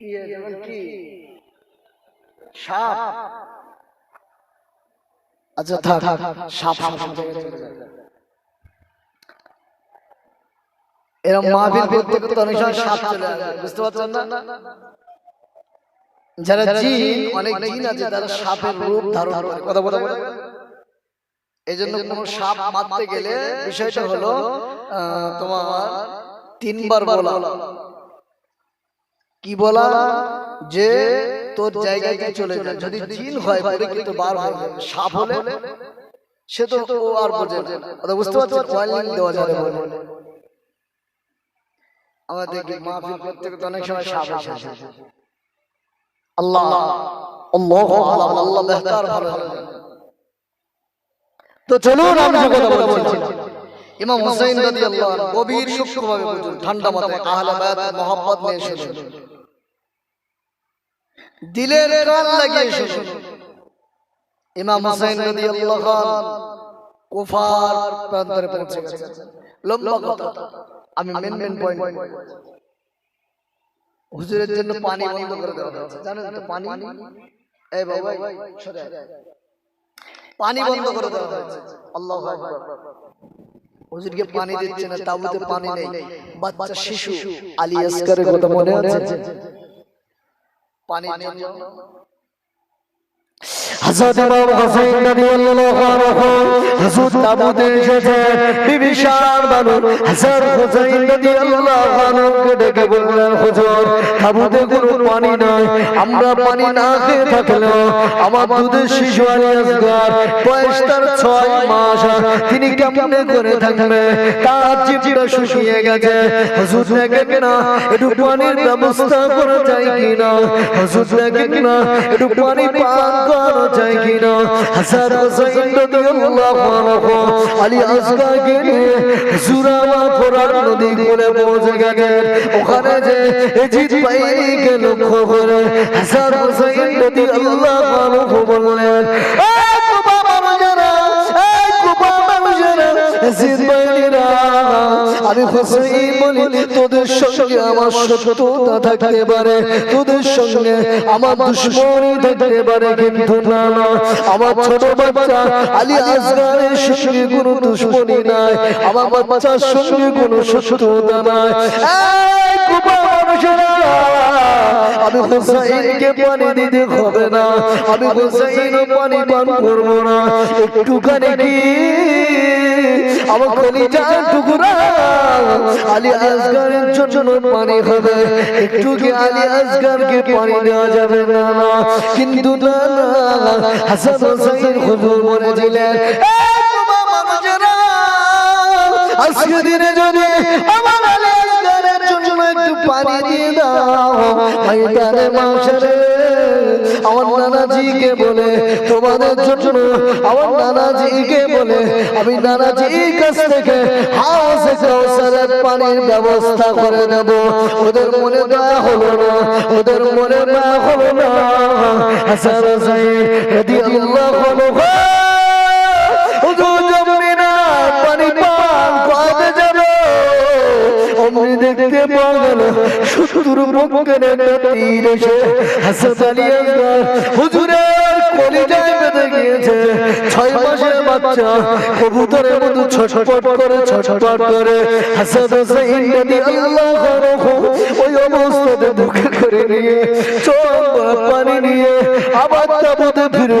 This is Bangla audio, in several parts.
ইয়ে যেমন কি? সাপ। আচ্ছা থাক মাহফিল করতে করতে অনেক সময় সাপ চলে আসে বুঝতে পারছেন না? যারা জিন অনেক জিন আছে তারা সাপের রূপ ধারণ করে। কথা বলা বলে? এই জন্য কোন সাপ মারতে গেলে বিষয়টা হলো তোমার তিনবার বলা। কি বলা? যে তোর জায়গায় তুই চলে যা যদি জিন হয় পরে কিন্তু বার হয়ে সাপ হলে সে তো আর বোঝে না। বুঝতে পারছেন ওয়ার্নিং দেওয়া যাবে। বলে আমরা দেখি মাহফিল করতে করতে অনেক সময় সাপ আসে। আল্লাহ। আল্লাহ। আল্লাহ আল্লাহ বেহতার ভালো। তো চলুন আমরা যে কথা বলছিলাম ইমাম হুসাইন রাদিয়াল্লাহু আনহু গভীর সূক্ষ্মভাবে বুঝুন ঠান্ডা মাথায় আহলে বায়াত মোহাম্মদ নিয়ে শুনুন। দিলের কান লাগিয়ে শুনুন ইমাম হুসাইন রাদিয়াল্লাহু আনহু কুফার প্রান্তরে পৌঁছে গেছে লম্বা কথা। আমি মেন মেন পয়েন্ট হুজুরের জন্য পানি বন্ধ করে দেওয়া হয়েছে। জানেন তো পানি? এই বাবা সরে পানি বন্ধ করে দেওয়া হয়েছে। আল্লাহু আকবার। হুজুরকে পানি দিচ্ছে না তাবুতে পানি নেই। বাচ্চা শিশু আলী আসকারের কথা মনে আছে? পানির জন্য হযরত ইমাম হুসাইন রাদিয়াল্লাহু আনহু হুজুর তাবুতে এসেছে হযরত রাদিয়াল্লাহু আনহুকে ডেকে বললেন হুজুর তাবুতে কোনো পানি নাই আমরা পানি না খেয়ে আমার দুধের শিশু আলী আসগার বয়স তার ছয় মাস তিনি কেমনে করে থাকবে? তার শুকিয়ে গেছে। হুজুর দেখেন না একটু পানির ব্যবস্থা করা যায় কিনা? হুজুর দেখেন না একটু পানি পান করা যায় কিনা হাসান হুসাইন রাদিয়াল্লাহু আনহু নদী কোলে পৌঁছে ওখানে যে এজিদ ভাইকে লক্ষ্য করে হাসান আনহু বললেন আমি হুসাইন বলি, তোদের সঙ্গে আমার শত্রুতা থাকতে পারে। তোদের সঙ্গে আমার দুশ্মনী থাকতে পারে, কিন্তু না না। আমার ছোট বাচ্চা আলী আসগারের সঙ্গে কোনো দুশ্মনী নাই। আমার বাচ্চার সঙ্গে কোনো শত্রুতা নাই। মানুষেরা! আমি হুসাইনকে পানি দিতে হবে না। আমি হুসাইন পানি পান করব না। একটুখানি কি? আমার কলিজা টুকুরা আলী আসগারের জন্য পানি হবে। একটু কি আলী আসগারকে পানি দেওয়া যাবে না না। কিন্তু না না। হাসান হোসেন হুজুর বলেছিলেন "এই তোমার মানুষেরা, আজকে দিনে যদি আমার একটু পানি দিয়ে দাও ময়দানে মাসরে আমার নানাজিকে বলে তোমাদের জন্য আমার নানাজিকে বলে আমি নানাজির কাছ থেকে হাউসে কাউসারের পানির ব্যবস্থা করে দেব। ওদের মনে দয়া হলো না ওদের মনে দয়া হলো না। হাসান হোসেন রাদিয়াল্লাহু আনহু পক্ষের একটা তীর এসে হাসান আলী আসগার হুজুরের কলিজায় বেঁধে গিয়েছে ছয় মাসের বাচ্চা কবুতরের মতো ছটপট করে ছটপট করে হাসান হোসেন রাদিয়াল্লাহু আনহু ওই অবস্থাতে বুকে করে নিয়ে চোখ পানি নিয়ে আবার তাবুতে ফিরে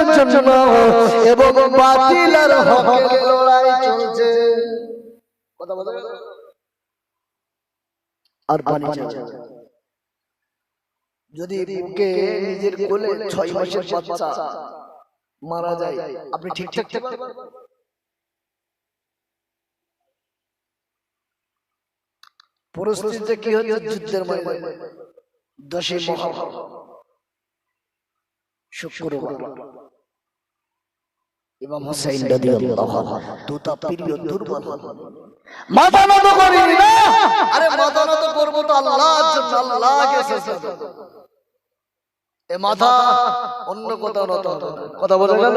ইসলামের জন্য এবং বাতিল আর লড়াই চলছে। আর পানি যদি বুকে নিজের কোলে ছয় মাসের বাচ্চা মারা যায়, আপনি ঠিক ঠিক থাকতে পারবেন পরিস্থিতিতে কি হচ্ছে? যুদ্ধের ময়দান দশই মহাভারত শুক্রবার। ইমাম হুসাইন রাদিয়াল্লাহু আনহু। দুটা প্রিয় দুর্বল। মাথা নত করিনি না। আরে মাথা নত করব তো আল্লাহর জন্য আল্লাহকে সেজদা এ মাথা অন্য কোথাও নত কথা বোঝা গেল?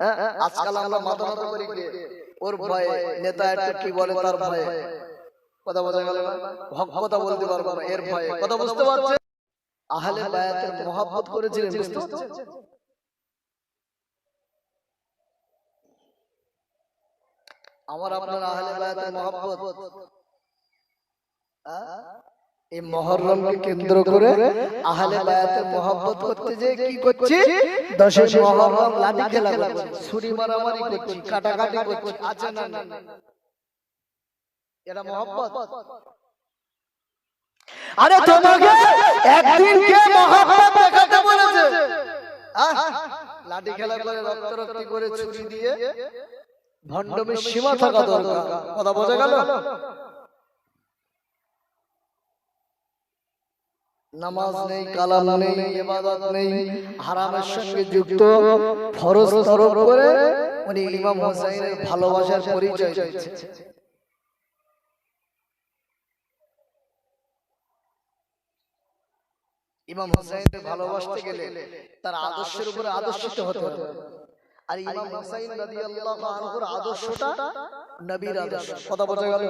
হ্যাঁ? আজকাল আমরা মাথা নত করি ওর ভয়ে নেতা একটু কি বলে তার ভয়ে। কথা বোঝা গেল হক কথা বলতে পারব না এর ভয়ে। কথা বুঝতে পারছে আহলে বায়াতের মহব্বত করেছিলেন বুঝতে আমার আপনার আহলে বায়াতের মহব্বত। এই মহরমকে কেন্দ্র করে আহলে বায়াতের মহব্বত করতে যে কি করছি? দশে মহরম লাঠি খেলা করছি। ছুরি মারামারি করছি কাটাকাটি করছি। আছে না না এটা মহব্বত? আরে তোমাকে একদিন কে মহব্বত দেখাতে বলেছে? লাঠি খেলা করে রক্ত রক্তি করে ছুরি দিয়ে ভণ্ডমের সীমা থাকা দরকার। কথা বোঝা গেল? নামাজ নেই কালাম নেই ইবাদত নেই হারামের সঙ্গে যুক্ত ফরজ তরফ করে উনি ইমাম হোসেনের ভালোবাসার পরিচয় ইমাম ভালোবাসতে গেলে তার আদর্শের উপরে আদর্শিত হতে হবে। আর ইমাম হুসাইন রাদিয়াল্লাহু আনহুর আদর্শটা নবীর আদর্শ। কথা বোঝা গেল?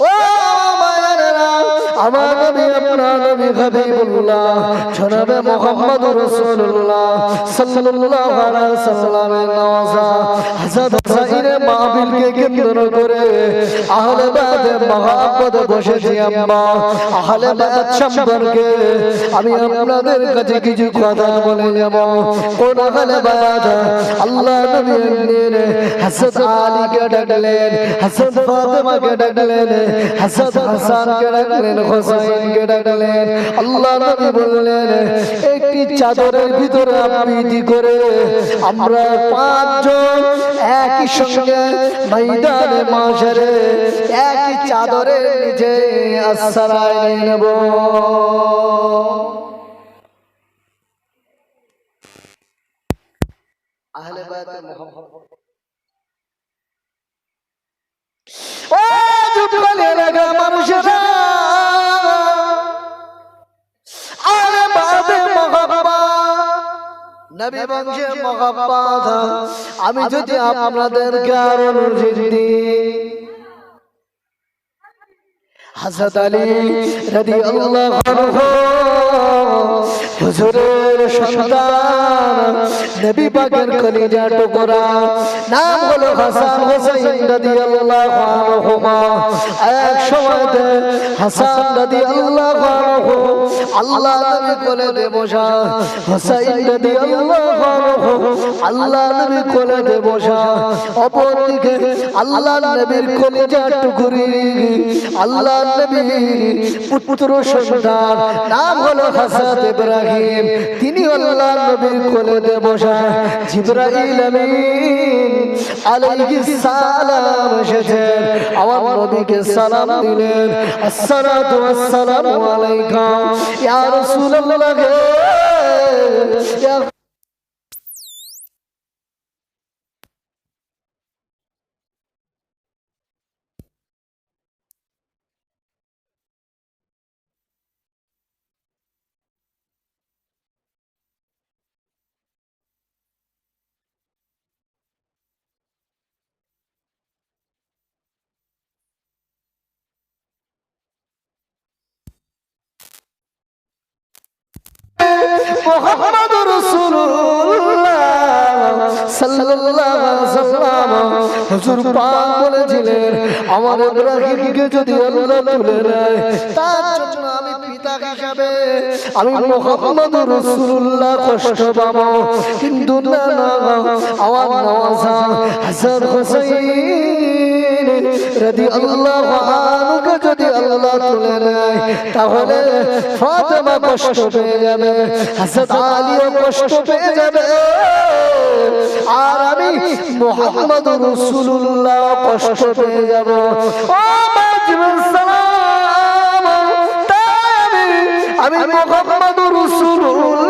ও আমার নবী আপনার নবী হাবিবুল্লাহ জনাবে মোহাম্মদ রাসূলুল্লাহ সাল্লাল্লাহু আলাইহি সাল্লামের নওয়াজা হযরত হুসাইনের মাহফিলকে কেন্দ্র করে আহলে বায়াতে মহব্বত বসেছি আম্মা আহলে বায়াত সম্পর্কে আমি আপনাদের কাছে কিছু কথা বলে যাব কোন আহলে বায়াত আল্লাহ নবী এমনিন হযরত আলীকে ডাকলেন হযরত ফাতেমাকে ডাকলেন হযরত হাসানকে ডাকলেন হোসেনকে ডাকলেন আল্লাহ নবী বললেন একটি চাদরের ভিতরে আবৃত্তি করে? আমরা পাঁচজন একই সঙ্গে ময়দানে মাঝারে একই চাদরের নিচে আশ্রয় নেব। আহলে ও মানুষেরা! নবী বংশে আমি যদি আপনাদের কারণ দিই হাজরত আলী রাদিয়াল্লাহু আনহু, হুজুরের সন্তান, নবী পাকের কলিজা টুকরা, নাম হলো হাসান হোসেন রাদিয়াল্লাহু আনহুমা। এক সময়তে হাসান রাদিয়াল্লাহু আনহু আল্লাহ নবী কোলে দে বসা হোসেন রাদিয়াল্লাহু আনহু আল্লাহ নবী কোলে দে বসা অপরদিকে আল্লাহ নবীর কলিজা টুকরি, আল্লাহ নবীর পুত্র সন্তান। নাম হলো হাসাত ইব্রাহিম। তিনি আল্লাহ নবীর কোলে বসা জিবরাইল আমিন আলাইহিস সালাম এসেছেন। আমার নবীকে সালাম দিলেন। আসসালাতু ওয়াসসালামু আলাইকা। ইয়া রাসূলুল্লাহ ইয়া মোহাম্মদ রাসূলুল্লাহ সাল্লাল্লাহু আলাইহি সাল্লাম হুজুর পাক বলেছিলেন, আমার ইব্রাহিমকে যদি আল্লাহ তুলে নেয়, তার জন্য আমি পিতা কিন্তু আমার নওয়াজা হোসেন রাদি আল্লাহ আনুকে যদি আল্লাহ তুলে নেয়, তাহলে ফাতেমা কষ্ট পেয়ে যাবে হাসান আলীও কষ্ট পেয়ে যাবে। আর আমি মোহাম্মদ রসুল্লাহ কষ্ট পেয়ে যাব। ও মাজিবুল সালাম তাই আমি আমি মোহাম্মদ রসুল্লাহ বলি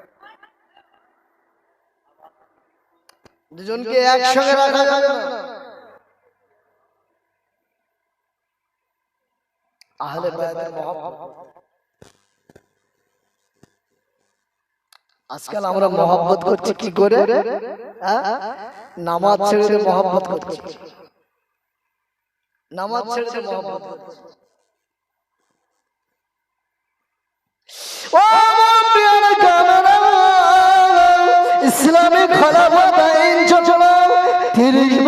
দুজনকে একসঙ্গে রাখা যাবে না আহলে বায়াতের মহব্বত আজকাল আমরা মহব্বত করছি কি করে হ্যাঁ? নামাজ ছেড়ে মহব্বত করছি নামাজ ছেড়ে মহব্বত করছি ও প্রিয় কামরা ইসলামী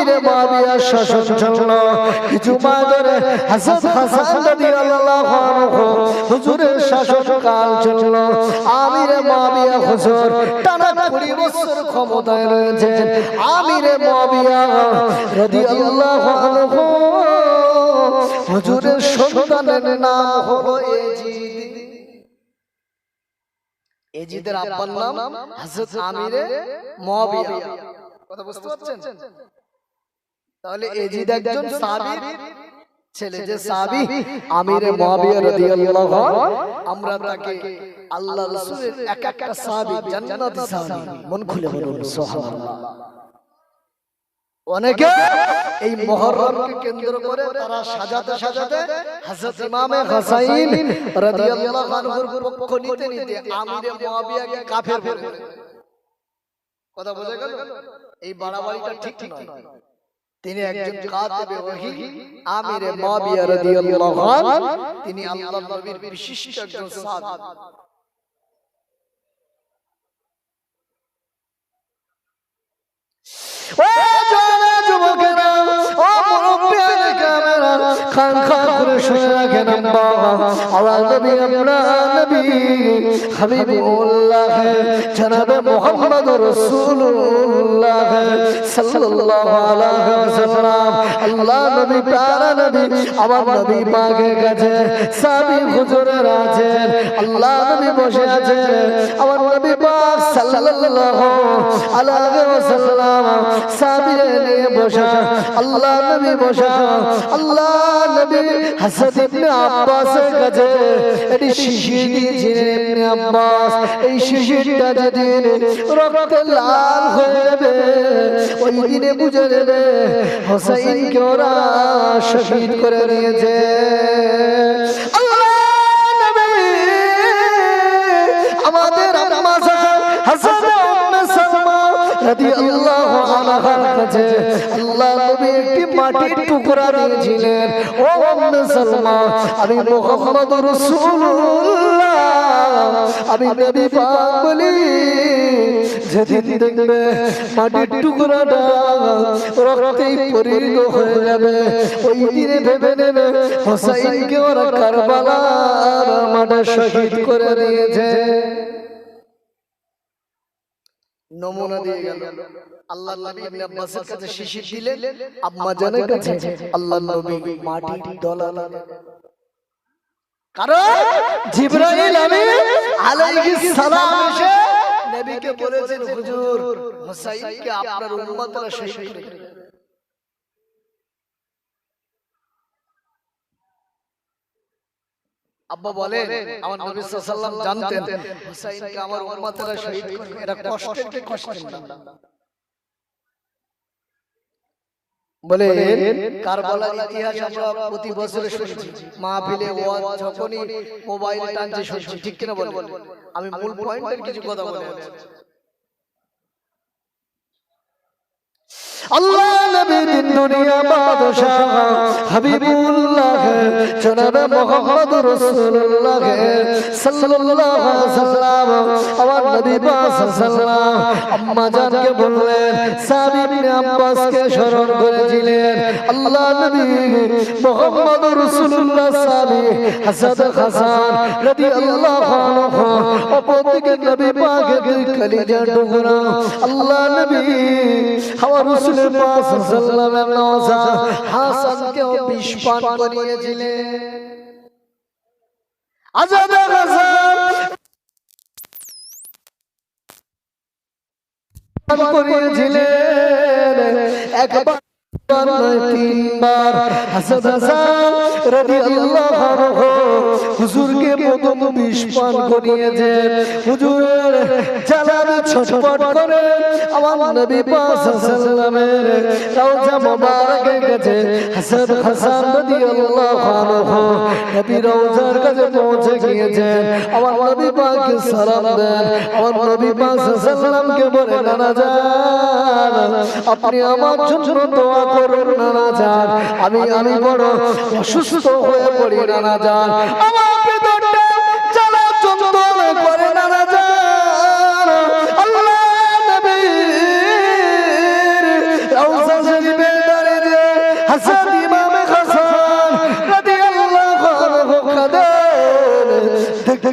আমিরে মাবিয়া শাসন চলল কিছু ধরে হযরত হাসান রাদিয়াল্লাহু আনহু, হুজুরের শাসন কাল চলল আমিরে মাবিয়া হুজুর, টানা 20 বছর ক্ষমতায় রয়েছেন। আমিরে মাবিয়া রাদিয়াল্লাহু আনহু, হুজুরের সন্তানের নাম হলো এজিদ। এজিদের আব্বার নাম হযরত আমিরে মুয়াবিয়া কথা বুঝতে পারছেন? তাহলে এজিদ একজন সাহাবীর ছেলে যে সাহাবী আমিরে মুয়াবিয়া রাদিয়াল্লাহু আনহু আমরা তাকে আল্লাহ রাসূলের এক একটা সাহাবী জান্নাতি সাহাবী মন খুলে বলুন সুবহানাল্লাহ। অনেকে এই মহররমকে কেন্দ্র করে তারা সাজাতে সাজাতে হযরত ইমামে হুসাইন রাদিয়াল্লাহু আনহুর পক্ষ নিতে নিতে আমিরে মুয়াবিয়াকে কাফের করে কথা বোঝা গেল? এই বাড়াবাড়িটা ঠিক ঠিক নয়। তিনি একজন কাতিবে ওহী আমিরে মুয়াবিয়া রাদিয়াল্লাহু আনহু তিনি আল্লাহর নবীর বিশিষ্ট একজন সাহাবী। ও জওয়ানা যুবকেরা ও মুরব্বিয়ান কামেরা খান খান করে শুনে রাখেন আম্মা আমার নবী আল্লাহ নবী বসা আল্লাহ নবী হাসদ ইবনে আব্বাসের কাছে, এটি শিশির দিয়েছিলেন ইবনে আব্বাস, এই শিশিরটা যেদিন রক্তে লাল হয়ে যাবে, ওই দিনে বুঝে নেবে হোসাইনকে ওরা শহীদ করে নিয়েছে। আমাদের আম্মা হাসান রাদিয়াল্লাহু আনহার কাছে আল্লাহ নবী একটি মাটির টুকরা দিয়েছিলেন। ও উম্মে সালমা আমি মুহাম্মদ রাসূলুল্লাহ। আমি নবী পাক বলি যেদিন দেখবে মাটির টুকরাটা রক্তেই পরিণত হয়ে যাবে ওই দিনে ভেবে নেবে হোসাইনকে ওরা কারবালার মাঠে শহীদ করে দিয়েছে। নমুনা দিয়ে গেল। আল্লাহ নবী ইবনে আব্বাসের কাছে শিশির দিলেন আম্মা জানের কাছে। আল্লাহ নবী মাটির দলা কারণ জিবরাইল আমিন আলাইহিস সালাম এসে নবীকে বলেছেন হুজুর হুসাইনকে আপনার উম্মতরা শহীদ করে দিন। আব্বা বলেন আমার নবী সাল্লাল্লাহু আলাইহি জানতেন। হুসাইনকে আমার উম্মতেরা শহীদ করে এটা কষ্টের কি কষ্টের না বলে কারবালার ইতিহাস আমরা প্রতি বছরে শুনছি। মাহফিলে ওয়াজ যখনই মোবাইল টানছে শুনছি। ঠিক কিনা বলে আমি মূল পয়েন্টের কিছু কথা বলে আল্লাহ নবী দিন দুনিয়া বাদশাহ, হাবিবুল্লাহ, জনাব মোহাম্মদ রাসূলুল্লাহ সাল্লাল্লাহু আলাইহি সাল্লাম, আমার নবী পাক সাল্লাল্লাহু আম্মা জানকে বললেন, সাহাবী ইবনে আব্বাসকে স্মরণ করেছিলেন, আল্লাহ নবী মোহাম্মদ রাসূলুল্লাহ সাহাবী হাসান হাসান রাদিয়াল্লাহু আনহু অপরদিকে নবী পাকের দুই কলিজার টুকরা, আল্লাহ নবী, আমার রাসূলের পাক সাল্লাল্লাহু আলাইহি ওয়াসাল্লাম হাসানকে বিষ পান করিয়েছিলেন। আজাদ হাসান পান করিয়েছিলেন। একবার তিনবার। হাসান হাসান রাদিয়াল্লাহু আনহু হুজুরকে প্রথম বিষ পান করিয়েছেন। হুজুরের জ্বালানি ছটফট করে আমার নবী পাক সাল্লামের রওজা মোবারকের কাছে হাসান হাসান রাদিয়াল্লাহু আনহু নবী রওজার কাছে পৌঁছে গিয়েছেন। আমার নবী পাককে সালাম দেন। আমার নবী পাক সাল্লামকে বলে, নানা যান আপনি আমার জন্য দোয়া করুন, নানা যান আমি আমি বড় অসুস্থ হয়ে পড়ি নানা যান আমার ভিতরটা জ্বালা যন্ত্রণা করে নবীর রওজা শরীফে হাসান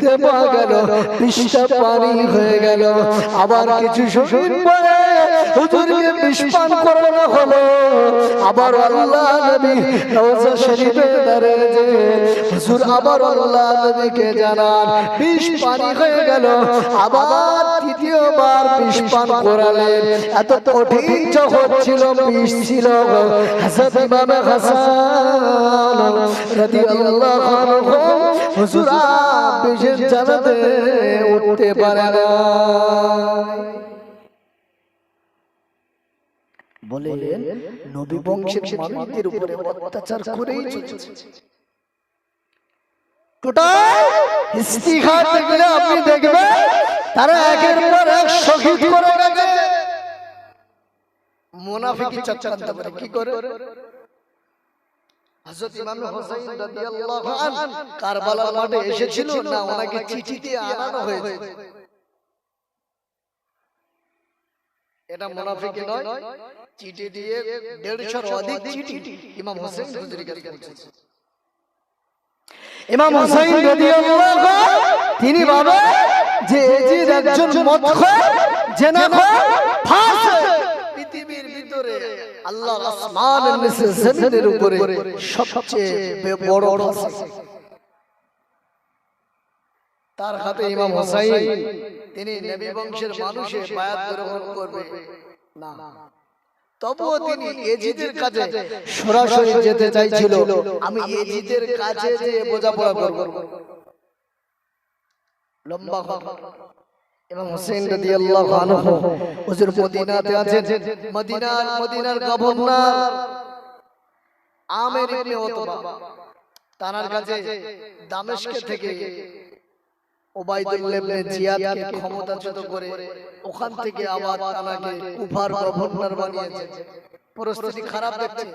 দেখতে পাওয়া গেল বিষটা পানি হয়ে গেল। আবার কিছু শুশুর পরে হুজুরকে করানো হলো। আবার আল্লাহ নবী রওজা শরীফে যে, হুজুর আবার আল্লাহ নবীকে জানান হয়ে গেল। আবার তৃতীয়বার বিষ পান করালেন। এত কঠিন যখন ছিল বিষ ছিল। হাসান ইমামে হাসান রাদিয়াল্লাহু আনহু হুজুর বিষের জানাতে উঠতে পারে না বলেন নবী বংশের মানুষদের উপরে অত্যাচার করেই চলছে। টোটাল দেখলে আপনি দেখবেন তারা একের পর এক শহীদ করে গেছে। মুনাফিকি চক্রান্ত করে। কি করে? হযরত ইমাম হোসেন রাদিয়াল্লাহু আন কারবালার মাঠে এসেছিল না ওনাকে আনানো হয়েছে? এটা মুনাফিকি নয়, চিঠি দিয়ে অধিক চিঠি ইমাম পৌঁছেছে। ইমাম রাদিয়াল্লাহু তিনি ভাবে যে এজিদ একজন পৃথিবীর ভিতরে আল্লাহ আসমানের নিচে জমিনের উপরে সবচেয়ে বড়। তার হাতে ইমাম হোসাইন তিনি নবী বংশের মানুষের বায়াত গ্রহণ করবে। না। তবুও তিনি এজিদের কাছে সরাসরি যেতে চাইছিল। আমি এজিদের কাছে যে বোঝাপড়া করব। লম্বা ইমাম হোসেন রাদিয়াল্লাহু আনহু হুজুর মদিনাতে আছেন। মদিনার মদিনার গভর্নর আমের ইবনে তানার কাছে দামেস্কে থেকে ওবাইদুল্লাহ ইবনে জিয়াদকে ক্ষমতাচ্যুত করে ওখান থেকে আবার তানাকে কুফার গভর্নর বানিয়েছে। পরিস্থিতি খারাপ দেখছে।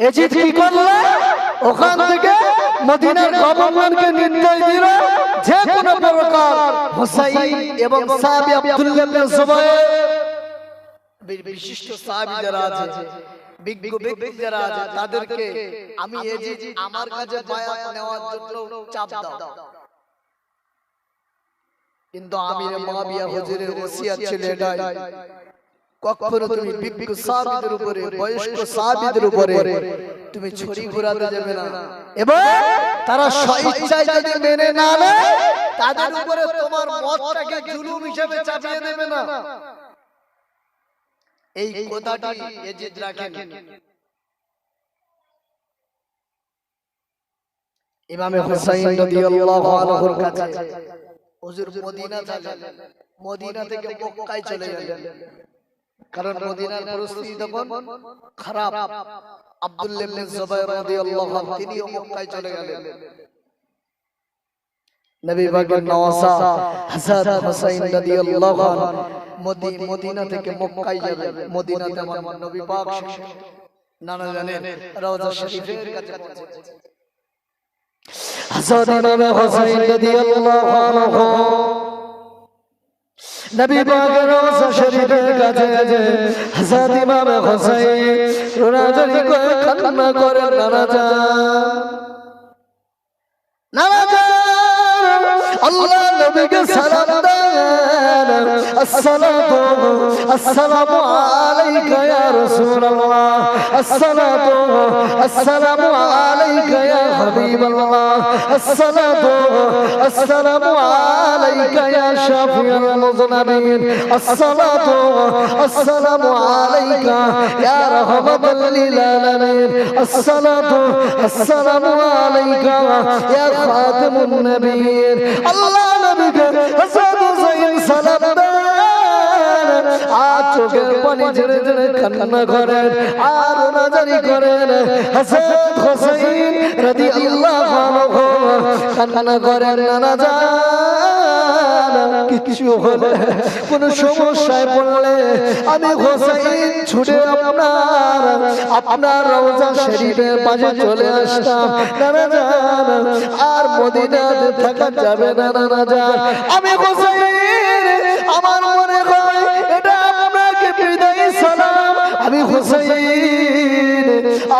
এজিদ কি করল ওখান থেকে মদিনার গভর্নরকে নির্দেশ দিল যে কোনো প্রকার হুসাইন এবং সাহাবী আব্দুল্লাহ ইবনে বি- বিশিষ্ট সাহাবী যারা আছে। বিজ্ঞ ব্যক্তি যারা আছে তাদেরকে আমি এই আমার কাছে বায়াত নেওয়ার জন্য চাপ দাও। কিন্তু আমির মাবিয়া হুজুরের ওসিয়াত ছিল এটাই কখনো তুমি বিজ্ঞ সাহাবীদের উপরে বয়স্ক সাহাবীদের উপরে তুমি ছড়ি ঘোরাতে যাবে না। এবং তারা স্বইচ্ছায় যদি মেনে না নেয় তাদের উপরে তোমার মতটাকে জুলুম হিসেবে চাপিয়ে দেবে না। এই কথাটি এজিদ রাখেন। ইমামে হুসাইন রাদিয়াল্লাহু আনহুর কাছে হুজুর মদিনা থাকেন মদিনা থেকে মক্কায় চলে গেলেন। কারণ মদিনার পরিস্থিতি তখন খারাপ। আব্দুল্লাহ ইবনে জুবাইর রাদিয়াল্লাহু আনহু তিনিও মক্কায় চলে গেলেন। নবী পাকের নওয়াসা হাসান হুসাইন রাদিয়াল্লাহু আনহু মদি মদিনা থেকে মক্কায় যাবে মদিনাতে আমার নবী পাক নানা জানেন রওজা শরীফের কাছে পৌঁছেছে হযরত ইমাম হুসাইন রাদিয়াল্লাহু আনহু। নবী পাকের রওজা শরীফের কাছে হযরত ইমাম হুসাইন রোনাজারি করে কান্না করে নানা জান আল্লাহ নবীকে দেন আসসালাতু আসসালামু আলাইকা ইয়া রাসূলুল্লাহ। আসসালাতু আসসালামু আলাইকা ইয়া হাবিবাল্লাহ। আসসালাতু আসসালামু আলাইকা ইয়া শাফিউল মুযনাবিন আসসালাতু আসসালামু আলাইকা ইয়া রাহমাতাল লিল আলামিন। আসসালাতু আসসালামু আলাইকা আল্লাহ সালাম আর চোখের পানি ঝেড়ে ঝেড়ে কান্না করেন, আর নাজারি করেন। হাসান আনহু কান্না করেন কিছু হলে সমস্যায় পড়লে আমি ছুটে আপনার আপনার রওজা শরীফের পাশে চলে আসতাম। আর মদিনাতে থাকা যাবে না আমি আমার মনে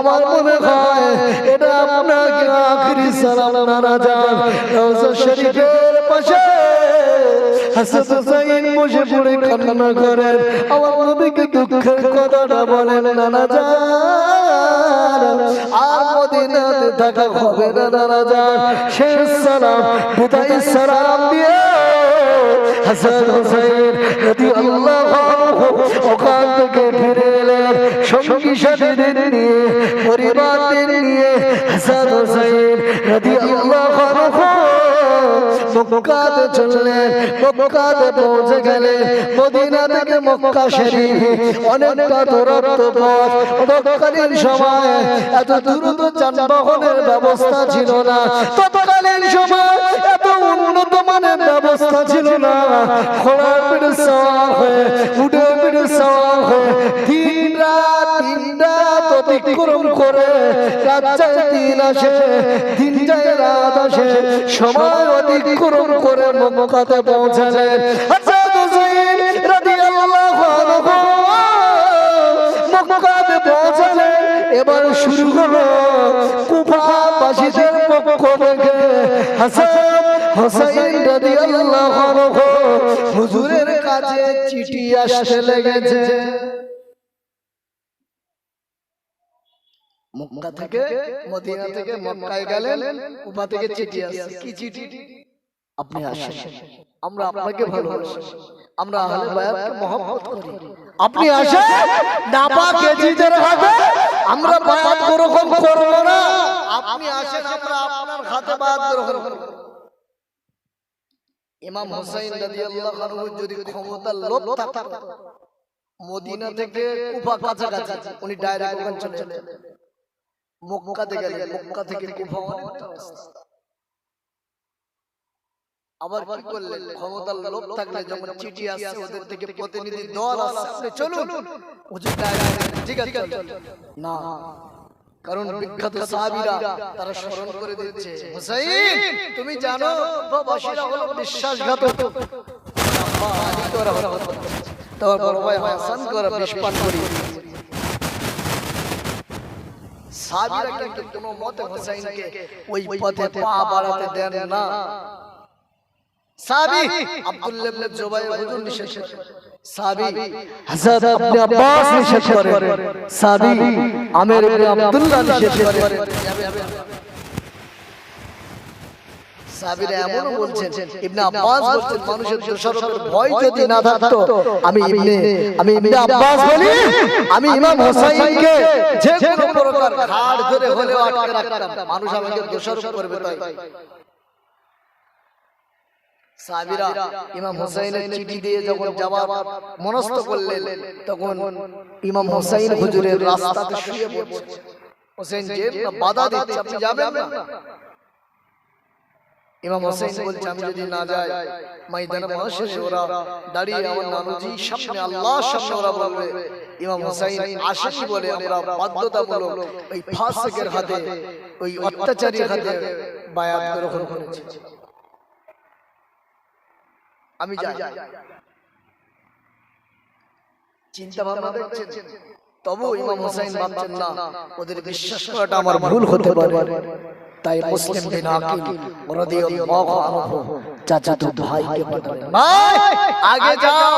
আমার মনে হয় এটা আপনাকে আখরি সালাম নানা রওজা শরীফের পাশে হাসান করেন। আমার নবীকে কথাটা বলেন নানা জান আর হবে না নানা জান শেষ সালাম, বিদায় সালাম দিয়ে হাসান হুসাইন রাদিয়াল্লাহু আনহু ওখান থেকে ফিরে এলেন, সঙ্গী সাথীদের নিয়ে, পরিবারদের নিয়ে, হাসান হুসাইন রাদিয়াল্লাহু আনহু মক্কাতে চললেন, মক্কাতে পৌঁছে গেলেন, মদিনা থেকে মক্কা শরীফ অনেকটা দূরত্ব পথ, তৎকালীন সময় এত দ্রুত যানবাহনের ব্যবস্থা ছিল না। তৎকালীন সময় উন্নত মানের ব্যবস্থা ছিল না। ঘোড়ার পিঠে সওয়ার হয়ে উঠে পিঠে সওয়ার হয়ে রাত রাত অতিক্রম করে রাত আসে রাত আসে, সময় অতিক্রম করে পৌঁছালেন এবার শুরু হলো কুফাবাসীদের পক্ষ থেকে। হাসান রাদিয়াল্লাহু আনহু হুজুরের কাছে চিঠি আসতে লেগেছে। মক্কা থেকে মদিনা থেকে মক্কায় গেলেন থেকে চিঠি আসছে। কি চিঠি? আপনি আসেন। আমরা আপনাকে ভালোবাসি। আমরা আহলে বায়াতকে মহব্বত করি। আপনি আসেন আমরা বায়াত গ্রহণ করব না। আপনি আসেন, আমরা আপনার বায়াত করব। ইমাম হুসাইন রাদিয়াল্লাহু আনহু যদি ক্ষমতার লোভ থাকতো মদিনা থেকে কুফা কাছাকাছি উনি ডাইরেক্ট ওখানে চলে যেতেন মক্কাতে গেলেন। মক্কা থেকে কুফা অনেকটা রাস্তা। আবার কি করলেন? ক্ষমতার লোভ থাকলে যখন চিঠি আসছে ওদের থেকে প্রতিনিধি দল আসছে চলুন। ঠিক আছে না। কারণ বিখ্যাত সাহাবীরা তারা স্মরণ করে দিচ্ছে হুসাইন তুমি জানো হলো বিশ্বাসঘাতক। তোমার বড় ভাই হাসান করে করি সাহাবীরা কিন্তু কোনো মতে হুসাইনকে ওই পথে পা বাড়াতে দেন না। সাহাবী আব্দুল্লাহ ইবনে জুবাইর হুজুর নিষেধ করেন। হযরত আপনি আব্বাস নিষেধ করেন সাবি আমের ইবনে আব্দুল্লাহ নিষেধ করেন সাহাবীরা এমনও বলছেন ইবনে আব্বাস বলছেন মানুষের দোষারোপের ভয় যদি না থাকতো আমি ইবনে আমি ইবনে আব্বাস বলি আমি ইমাম হোসাইনকে যে কোনো প্রকার ঘাড় ধরে হলেও আটকে রাখতাম। মানুষ আমাকে দোষারোপ করবে তাই। সাহাবীরা ইমাম হুসাইনের চিঠি দিয়ে যখন যাওয়ার মনস্থ করলেন তখন ইমাম হুসাইন হুজুরের রাস্তাতে শুয়ে পড়ছে। হোসেন যে বাধা দিচ্ছে আপনি যাবেন না। ইমাম হোসেন বলছে আমি যদি না যাই ময়দানে মহাশেষে ওরা দাঁড়িয়ে আমার নানুজি সামনে আল্লাহর সামনে ওরা বলবে ইমাম হোসেন বলে আমরা বাধ্যতামূলক ওই ফাসিকের হাতে ওই অত্যাচারীর হাতে বায়াত গ্রহণ করেছি। আমি যাই। চিন্তা ভাবনা দেখছেন? তবু ইমাম হোসেন ভাবছেন না ওদের বিশ্বাস করাটা আমার ভুল হতে পারে। তাই মুসলিম বিন আকিল রাদিয়াল্লাহু আনহু চাচাতো ভাইকে পাঠালেন। ভাই আগে যাও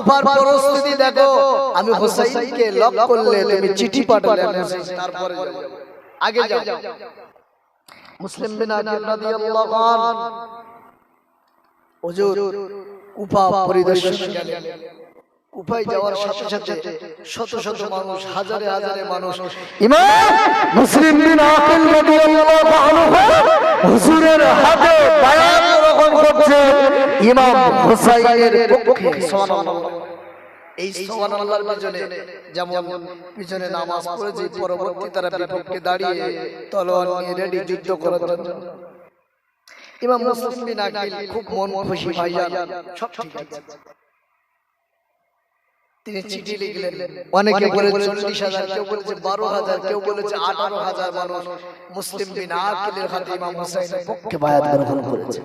উপার পরিস্থিতি দেখো। আমি হোসেনকে লক করলে তুমি চিঠি পাঠালে তারপরে আগে যাও। মুসলিম বিন আকিল রাদিয়াল্লাহু আনহু মানুষ, হাজারে হাজারে মানুষ হাতে যেমন পিছনে নামাজ পড়েছি, পরবর্তী তারা বিপক্ষে দাঁড়িয়ে তলোয়ার নিয়ে রেডি যুদ্ধ করার জন্য। ইমাম মুসলিম বিন আকিল খুব মন খুশি ভাইজান সব ঠিক আছে। তিনি চিঠি লিখলেন। অনেকে বলে চল্লিশ হাজার কেউ বলেছে বারো হাজার কেউ বলেছে আঠারো হাজার মানুষ। মুসলিম বিন আকিলের হাতে ইমাম হুসাইনের পক্ষে বায়াত গ্রহণ করেছে